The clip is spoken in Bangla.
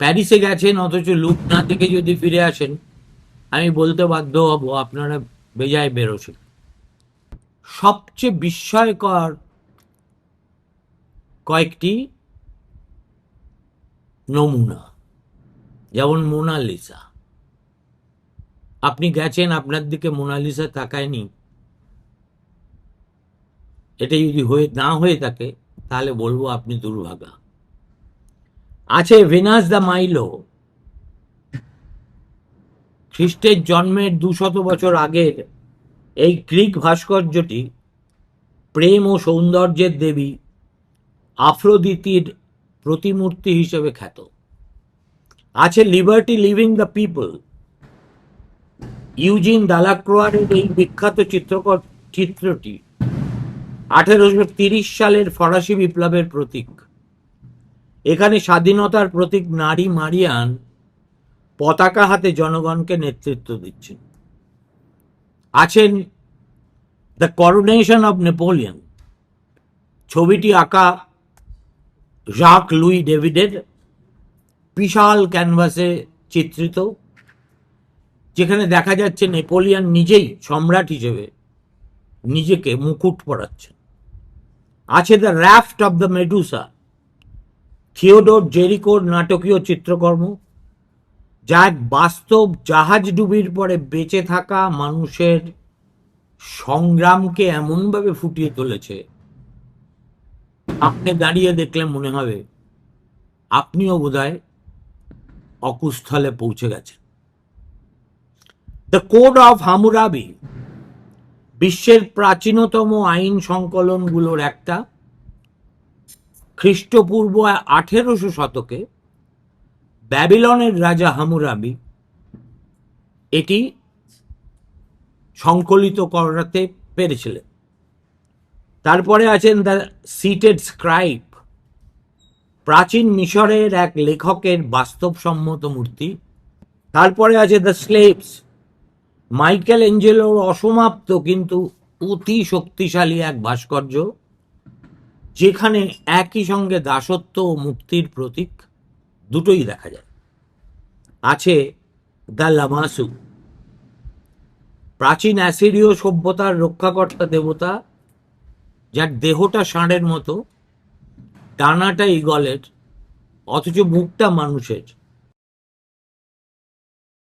প্যারিসে গেছেন, অথচ লুক না থেকে যদি ফিরে আসেন, আমি বলতে বাধ্য হব আপনারা বেজায় বেরোছেন। সবচেয়ে বিস্ময়কর কয়েকটি নমুনা। যেমন মোনালিসা। আপনি গেছেন, আপনার দিকে মোনালিসা তাকায়নি। এটা যদি হয়ে, না হয়ে থাকে, তাহলে বলব আপনি দুর্ভাগা। আছে ভেনাস দ্য মাইলো খ্রিস্টের জন্মের দুশত বছর আগের এই গ্রিক ভাস্কর্যটি প্রেম ও সৌন্দর্যের দেবী আফ্রোদিতির প্রতিমূর্তি হিসেবে খ্যাত। আছে liberty leading the people Eugene দালাক্রোয়ারের এই বিখ্যাত চিত্রকর চিত্রটি আঠেরোশো সালের ফরাসি বিপ্লবের প্রতীক। এখানে স্বাধীনতার প্রতীক নারী মারিয়ান পতাকা হাতে জনগণকে নেতৃত্ব দিচ্ছেন। আছেন দ্য করোনেশন অব নেপোলিয়ন ছবিটি আঁকা জাক লুই ডেভিডের বিশাল ক্যানভাসে চিত্রিত, যেখানে দেখা যাচ্ছে নেপোলিয়ন নিজেই সম্রাট হিসেবে নিজেকে মুকুট পরাচ্ছেন। আছে the raft of the Medusa Theodore জেরিকোর নাটকীয় চিত্রকর্ম, যা এক বাস্তব জাহাজ ডুবির পরে বেঁচে থাকা মানুষের সংগ্রামকে এমনভাবে ফুটিয়ে তুলেছে। আপনি দাঁড়িয়ে দেখলে মনে হবে, আপনিও বোধহয় অকুস্থলে পৌঁছে গেছেন। দ্য কোড অফ হামুরাবি বিশ্বের প্রাচীনতম আইন সংকলনগুলোর একটা খ্রিস্টপূর্ব আঠেরোশো শতকে ব্যাবিলনের রাজা হামুরাবি এটি সংকলিত করাতে পেরেছিলেন। তারপরে আছেন দ্য সিটেড স্ক্রাইব, প্রাচীন মিশরের এক লেখকের বাস্তবসম্মত মূর্তি। তারপরে আছে দ্য স্লেভস, মাইকেল এঞ্জেলোর অসমাপ্ত কিন্তু অতি শক্তিশালী এক ভাস্কর্য। যেখানে একই সঙ্গে দাসত্ব ও মুক্তির প্রতীক দুটোই দেখা যায়। আছে দ্য লামাসু, প্রাচীন অ্যাসিরীয় সভ্যতার রক্ষাকর্তা দেবতা, যার দেহটা ষাঁড়ের মতো, ডানাটা ইগলের, অথচ মুখটা মানুষের।